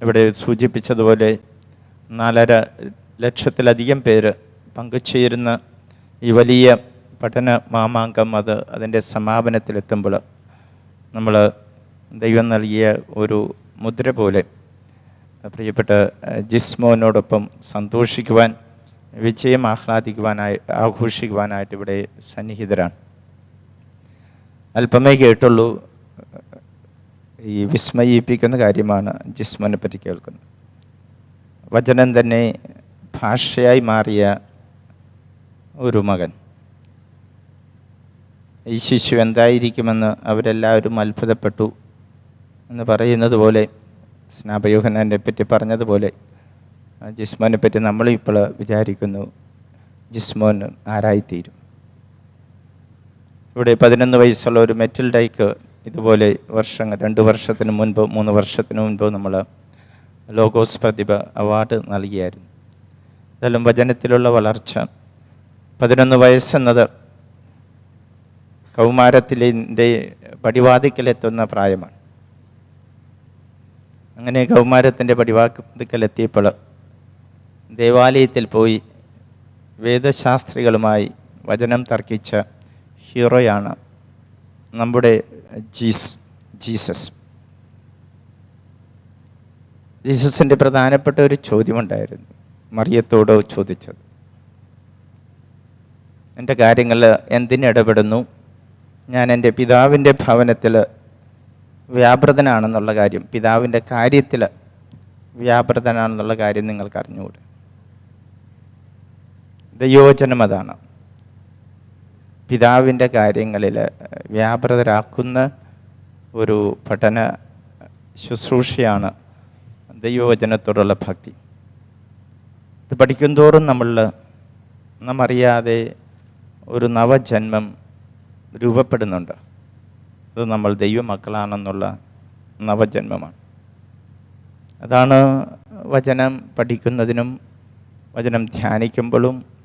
ഇവിടെ സൂചിപ്പിച്ചതുപോലെ നാലര ലക്ഷത്തിലധികം പേര് പങ്കുചേരുന്ന ഈ വലിയ പഠന മാമാങ്കം അത് അതിന്റെ സമാപനത്തിലെത്തുമ്പോൾ നമ്മൾ ദൈവം നൽകിയ ഒരു മുദ്ര പോലെ പ്രിയപ്പെട്ട ജിസ്മോനോടൊപ്പം സന്തോഷിക്കുവാൻ വിജയം ആഹ്ലാദിക്കുവാനായി ആഘോഷിക്കുവാനായിട്ട് ഇവിടെ സന്നിഹിതരാണ്. അല്പമേ കേട്ടുള്ളൂ ഈ വിസ്മയിപ്പിക്കുന്ന കാര്യമാണ് ജിസ്മനെ പറ്റി കേൾക്കുന്നത്. വചനം തന്നെ ഭാഷയായി മാറിയ ഒരു മകൻ. ഈ ശിശു എന്തായിരിക്കുമെന്ന് അവരെല്ലാവരും അത്ഭുതപ്പെട്ടു എന്ന് പറയുന്നത് പോലെ സ്നാപയോഹനെ പറ്റി പറഞ്ഞതുപോലെ ജിസ്മോനെ പറ്റി നമ്മളിപ്പോൾ വിചാരിക്കുന്നു ജിസ്മോൻ ആരായിത്തീരും. ഇവിടെ പതിനൊന്ന് വയസ്സുള്ള ഒരു മെറ്റൽ ഡൈക്ക് ഇതുപോലെ വർഷങ്ങൾ രണ്ട് വർഷത്തിന് മുൻപ് മൂന്ന് വർഷത്തിന് മുൻപ് നമ്മൾ ലോഗോസ് പ്രതിഭ അവാർഡ് നൽകിയായിരുന്നു. എന്തായാലും വചനത്തിലുള്ള വളർച്ച. പതിനൊന്ന് വയസ്സെന്നത് കൗമാരത്തിന്റെ പടിവാതിക്കലെത്തുന്ന പ്രായമാണ്. അങ്ങനെ കൗമാരത്തിന്റെ പടിവാതിക്കലെത്തിയപ്പോൾ ദേവാലയത്തിൽ പോയി വേദശാസ്ത്രികളുമായി വചനം തർക്കിച്ച ഹീറോയാണ് നമ്മുടെ ജീസ് ജീസസ്. ജീസസിന്റെ പ്രധാനപ്പെട്ട ഒരു ചോദ്യമുണ്ടായിരുന്നു. മറിയത്തോട് ചോദിച്ചത്. എന്റെ കാര്യങ്ങൾ എന്തിനിടപെടുന്നു ഞാൻ എന്റെ പിതാവിന്റെ ഭവനത്തിൽ വ്യാപൃതനാണെന്നുള്ള കാര്യം പിതാവിന്റെ കാര്യത്തിൽ വ്യാപൃതനാണെന്നുള്ള കാര്യം നിങ്ങൾക്ക് അറിഞ്ഞുകൂടെ? ദയോജനം അതാണ്. പിതാവിന്റെ കാര്യങ്ങളിൽ വ്യാപൃതരാക്കുന്ന ഒരു പഠന ശുശ്രൂഷയാണ് ദൈവവചനത്തോടുള്ള ഭക്തി. ഇത് പഠിക്കുന്തോറും നമ്മൾ നാം അറിയാതെ ഒരു നവജന്മം രൂപപ്പെടുന്നുണ്ട്. അത് നമ്മൾ ദൈവമക്കളാണെന്നുള്ള നവജന്മമാണ്. അതാണ് വചനം പഠിക്കുന്നതിനും വചനം ധ്യാനിക്കുമ്പോഴും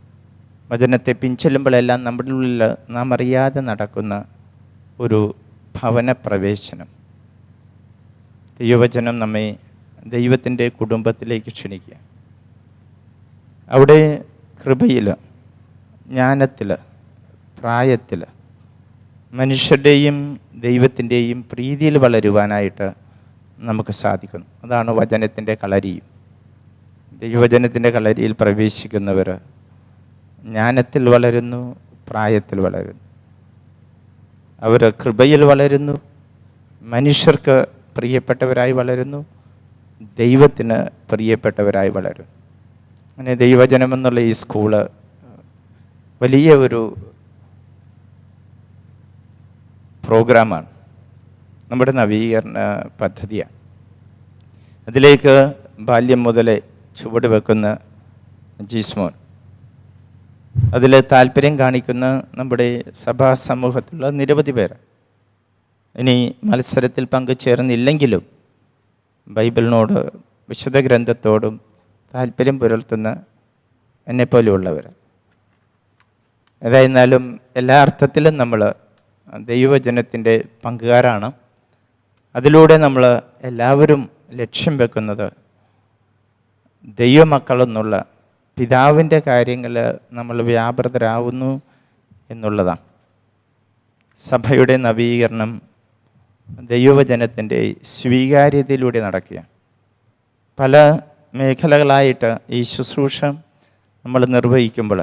വചനത്തെ പിൻചൊല്ലുമ്പോഴെല്ലാം നമ്മുടെ ഉള്ളിൽ നാം അറിയാതെ നടക്കുന്ന ഒരു ഭവനപ്രവേശനം. ദൈവവചനം നമ്മെ ദൈവത്തിന്റെ കുടുംബത്തിലേക്ക് ക്ഷണിക്കുക. അവിടെ കൃപയിൽ ജ്ഞാനത്തിൽ പ്രായത്തിൽ മനുഷ്യരുടെയും ദൈവത്തിന്റെയും പ്രീതിയിൽ വളരുവാനായിട്ട് നമുക്ക് സാധിക്കുന്നു. അതാണ് വചനത്തിന്റെ കളരിയും. ദൈവവചനത്തിന്റെ കളരിയിൽ പ്രവേശിക്കുന്നവർ ജ്ഞാനത്തിൽ വളരുന്നു പ്രായത്തിൽ വളരുന്നു. അവർ കൃപയിൽ വളരുന്നു മനുഷ്യർക്ക് പ്രിയപ്പെട്ടവരായി വളരുന്നു ദൈവത്തിന് പ്രിയപ്പെട്ടവരായി വളരും അങ്ങനെ ദൈവജനം എന്നുള്ള ഈ സ്കൂൾ വലിയ ഒരു പ്രോഗ്രാമാണ്. നമ്മുടെ നവീകരണ പദ്ധതിയാണ്. അതിലേക്ക് ബാല്യം മുതലേ ചുവട് വെക്കുന്ന ജീസ്മോൻ അതിൽ താല്പര്യം കാണിക്കുന്ന നമ്മുടെ സഭാ സമൂഹത്തിലുള്ള നിരവധി പേർ. ഇനി മത്സരത്തിൽ പങ്കുചേർന്നില്ലെങ്കിലും ബൈബിളിനോട് വിശുദ്ധ ഗ്രന്ഥത്തോടും താല്പര്യം പുലർത്തുന്ന എന്നെപ്പോലെയുള്ളവർ ഏതായിരുന്നാലും എല്ലാ അർത്ഥത്തിലും നമ്മൾ ദൈവജനത്തിന്റെ പങ്കുകാരാണ്. അതിലൂടെ നമ്മൾ എല്ലാവരും ലക്ഷ്യം വെക്കുന്നത് ദൈവമക്കളെന്നുള്ള പിതാവിന്റെ കാര്യങ്ങൾ നമ്മൾ വ്യാപൃതരാകുന്നു എന്നുള്ളതാണ്. സഭയുടെ നവീകരണം ദൈവവചനത്തിന്റെ സ്വീകാര്യതയിലൂടെ നടക്കുക പല മേഖലകളായിട്ട് ഈ ശുശ്രൂഷ നമ്മൾ നിർവഹിക്കുമ്പോൾ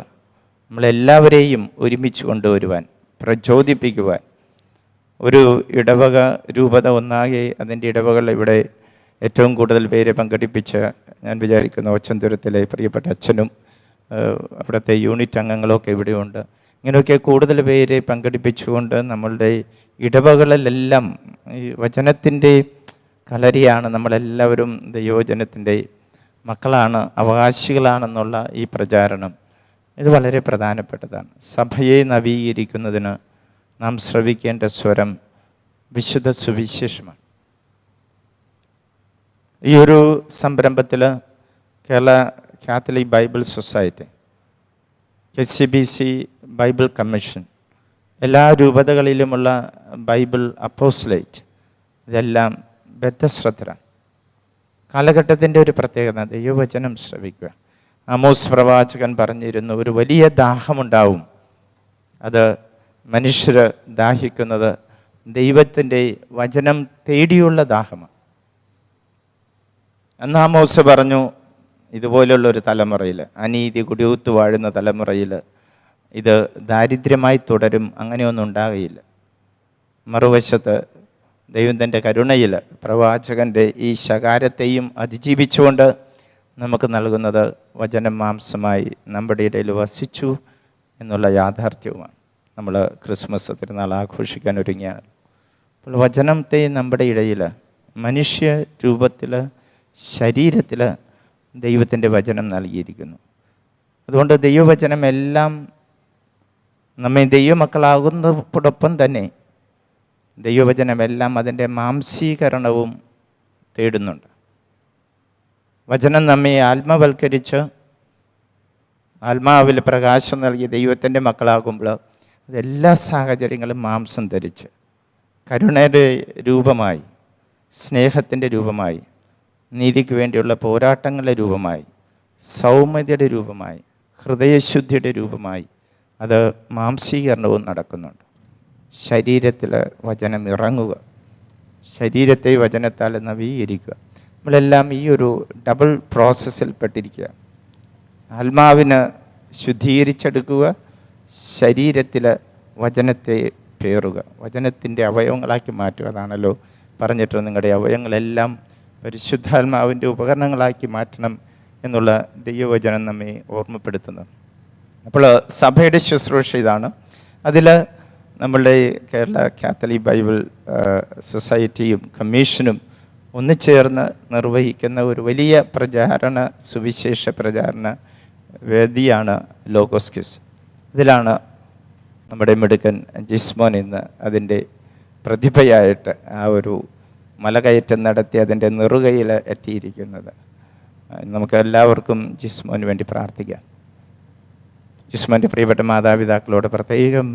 നമ്മളെല്ലാവരെയും ഒരുമിച്ച് കൊണ്ടുവരുവാൻ പ്രചോദിപ്പിക്കുവാൻ ഒരു ഇടവക രൂപത ഒന്നാകെ അതിന്റെ ഇടവകൾ ഇവിടെ ഏറ്റവും കൂടുതൽ പേരെ പങ്കെടുപ്പിച്ച് ഞാൻ വിചാരിക്കുന്നു ഒച്ചന്തുരത്തിലെ പ്രിയപ്പെട്ട അച്ഛനും അവിടുത്തെ യൂണിറ്റ് അംഗങ്ങളൊക്കെ ഇവിടെയുണ്ട്. ഇങ്ങനെയൊക്കെ കൂടുതൽ പേരെ പങ്കെടുപ്പിച്ചുകൊണ്ട് നമ്മളുടെ ഇടവകളിലെല്ലാം ഈ വചനത്തിന്റെ കളരിയാണ് നമ്മളെല്ലാവരും ദൈവജനത്തിന്റെ മക്കളാണ് അവകാശികളാണെന്നുള്ള ഈ പ്രചാരണം. ഇത് വളരെ പ്രധാനപ്പെട്ടതാണ്. സഭയെ നവീകരിക്കുന്നതിന് നാം ശ്രവിക്കേണ്ട സ്വരം വിശുദ്ധ സുവിശേഷമാണ്. ഈ ഒരു സംരംഭത്തിൽ Kerala Catholic Bible Society K C B C Bible commission എല്ലാ രൂപതകളിലുമുള്ള ബൈബിൾ അപ്പോസ്ലേറ്റ് ഇതെല്ലാം ബദ്ധശ്രദ്ധരാണ്. കാലഘട്ടത്തിന്റെ ഒരു പ്രത്യേകത ദൈവവചനം ശ്രവിക്കുക. അമോസ് പ്രവാചകൻ പറഞ്ഞിരുന്നു ഒരു വലിയ ദാഹമുണ്ടാവും. അത് മനുഷ്യർ ദാഹിക്കുന്നത് ദൈവത്തിന്റെ വചനം തേടിയുള്ള ദാഹമാണ്. അന്ന് ആമോസ് പറഞ്ഞു ഇതുപോലുള്ള ഒരു തലമുറയിൽ അനീതി കുടിയൂത്ത് വാഴുന്ന തലമുറയിൽ ഇത് ദാരിദ്ര്യമായി തുടരും അങ്ങനെയൊന്നും ഉണ്ടാകുകയില്ല മറുവശത്ത് ദൈവം തന്റെ കരുണയിൽ പ്രവാചകന്റെ ഈ ശകാരത്തെയും അതിജീവിച്ചുകൊണ്ട് നമുക്ക് നൽകുന്നത് വചനം മാംസമായി നമ്മുടെ ഇടയിൽ വസിച്ചു എന്നുള്ള യാഥാർത്ഥ്യവുമാണ്. നമ്മൾ ക്രിസ്മസ് തിരുനാൾ ആഘോഷിക്കാൻ ഒരുങ്ങിയാണ് അപ്പോൾ വചനത്തെ നമ്മുടെ ഇടയിൽ മനുഷ്യ രൂപത്തിൽ ശരീരത്തിൽ ദൈവത്തിന്റെ വചനം നൽകിയിരിക്കുന്നു. അതുകൊണ്ട് ദൈവവചനം എല്ലാം നമ്മെ ദൈവമക്കളാകുന്നതോടൊപ്പം തന്നെ ദൈവവചനമെല്ലാം അതിന്റെ മാംസീകരണവും തേടുന്നുണ്ട്. വചനം നമ്മെ ആത്മവൽക്കരിച്ച് ആത്മാവിൽ പ്രകാശം നൽകി ദൈവത്തിന്റെ മക്കളാകുമ്പോൾ അതെല്ലാ സാഹചര്യങ്ങളും മാംസം ധരിച്ച് കരുണയുടെ രൂപമായി സ്നേഹത്തിന്റെ രൂപമായി നീതിക്ക് വേണ്ടിയുള്ള പോരാട്ടങ്ങളുടെ രൂപമായി സൗമ്യതയുടെ രൂപമായി ഹൃദയശുദ്ധിയുടെ രൂപമായി അത് മാംസീകരണവും നടക്കുന്നുണ്ട്. ശരീരത്തിൽ വചനം ഇറങ്ങുക. ശരീരത്തെ വചനത്താൽ നവീകരിക്കുക. നമ്മളെല്ലാം ഈ ഒരു ഡബിൾ പ്രോസസ്സിൽ പെട്ടിരിക്കുക ആത്മാവിന് ശുദ്ധീകരിച്ചെടുക്കുക ശരീരത്തിൽ വചനത്തെ പേറുക. വചനത്തിന്റെ അവയവങ്ങളാക്കി മാറ്റുക അതാണല്ലോ പറഞ്ഞിട്ടുള്ള നിങ്ങളുടെ അവയവങ്ങളെല്ലാം പരിശുദ്ധാത്മാവിന്റെ ഉപകരണങ്ങളാക്കി മാറ്റണം എന്നുള്ള ദൈവവചനം നമ്മെ ഓർമ്മപ്പെടുത്തുന്നു. അപ്പോൾ സഭയുടെ ശുശ്രൂഷ ഇതാണ്. അതിൽ നമ്മളുടെ കേരള കാത്തലിക് ബൈബിൾ സൊസൈറ്റിയും കമ്മീഷനും ഒന്നുചേർന്ന് നിർവഹിക്കുന്ന ഒരു വലിയ പ്രചാരണ സുവിശേഷ പ്രചാരണ വേദിയാണ് ലോഗോസ്കിസ് ഇതിലാണ് നമ്മുടെ മിടുക്കൻ ജിസ്മോൻ ഇന്ന് അതിന്റെ പ്രതിഭയായിട്ട് ആ ഒരു മലകയറ്റം നടത്തി അതിന്റെ നെറുകയിൽ എത്തിയിരിക്കുന്നത്. നമുക്ക് എല്ലാവർക്കും ജിസ്മോന് വേണ്ടി പ്രാർത്ഥിക്കാം. ജിസ്മോന്റെ പ്രിയപ്പെട്ട മാതാപിതാക്കളോട് പ്രത്യേകം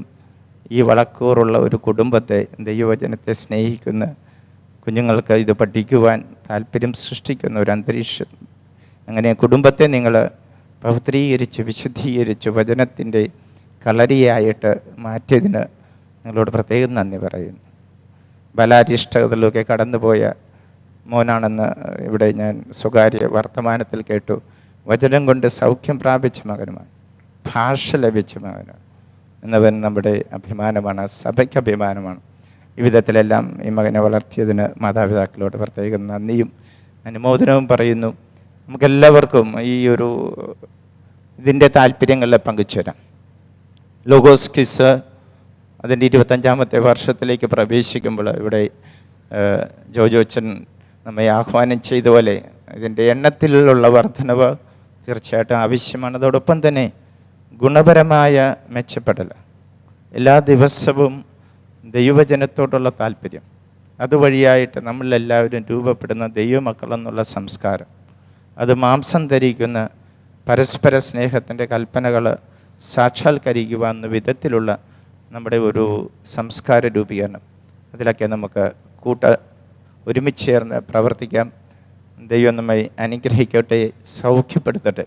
ഈ വളക്കൂറുള്ള ഒരു കുടുംബത്തെ ദൈവവചനത്തെ സ്നേഹിക്കുന്ന കുഞ്ഞുങ്ങൾക്ക് ഇത് പഠിക്കുവാൻ താല്പര്യം സൃഷ്ടിക്കുന്ന ഒരു അന്തരീക്ഷം. അങ്ങനെ കുടുംബത്തെ നിങ്ങൾ പവിത്രീകരിച്ച് വിശുദ്ധീകരിച്ച് വചനത്തിന്റെ കളരിയായിട്ട് മാറ്റിയതിന് നിങ്ങളോട് പ്രത്യേകം നന്ദി പറയുന്നു. ബലാരിഷ്ടതയിലൊക്കെ കടന്നുപോയ മോനാണെന്ന് ഇവിടെ ഞാൻ സ്വകാര്യ വർത്തമാനത്തിൽ കേട്ടു. വചനം കൊണ്ട് സൗഖ്യം പ്രാപിച്ച മകനുമാണ്. ഭാഷ ലഭിച്ച മകനാണ്. എന്നവൻ നമ്മുടെ അഭിമാനമാണ് സഭയ്ക്ക് അഭിമാനമാണ്. വിധത്തിലെല്ലാം ഈ മകനെ വളർത്തിയതിന് മാതാപിതാക്കളോട് പ്രത്യേകം നന്ദിയും അനുമോദനവും പറയുന്നു. നമുക്കെല്ലാവർക്കും ഈ ഒരു ഇതിന്റെ താല്പര്യങ്ങളിൽ പങ്കുചേരാം. ലോഗോസ് കിസ് അതിന്റെ ഇരുപത്തഞ്ചാമത്തെ വർഷത്തിലേക്ക് പ്രവേശിക്കുമ്പോൾ ഇവിടെ ജോജോച്ചൻ നമ്മെ ആഹ്വാനം ചെയ്ത പോലെ ഇതിന്റെ എണ്ണത്തിലുള്ള വർധനവ് തീർച്ചയായിട്ടും ആവശ്യമാണ്. അതോടൊപ്പം തന്നെ ഗുണപരമായ മെച്ചപ്പെടൽ. എല്ലാ ദിവസവും ദൈവജനത്തോടുള്ള താല്പര്യം. അതുവഴിയായിട്ട് നമ്മളെല്ലാവരും രൂപപ്പെടുന്ന ദൈവമക്കളെന്നുള്ള സംസ്കാരം. അത് മാംസം ധരിക്കുന്ന പരസ്പര സ്നേഹത്തിന്റെ കൽപ്പനകൾ സാക്ഷാത്കരിക്കുക എന്ന വിധത്തിലുള്ള നമ്മുടെ ഒരു സംസ്കാര രൂപീകരണം. അതിലൊക്കെ നമുക്ക് കൂട്ട ഒരുമിച്ച് ചേർന്ന് പ്രവർത്തിക്കാം. ദൈവം നമ്മെ അനുഗ്രഹിക്കട്ടെ സൗഖ്യപ്പെടുത്തട്ടെ.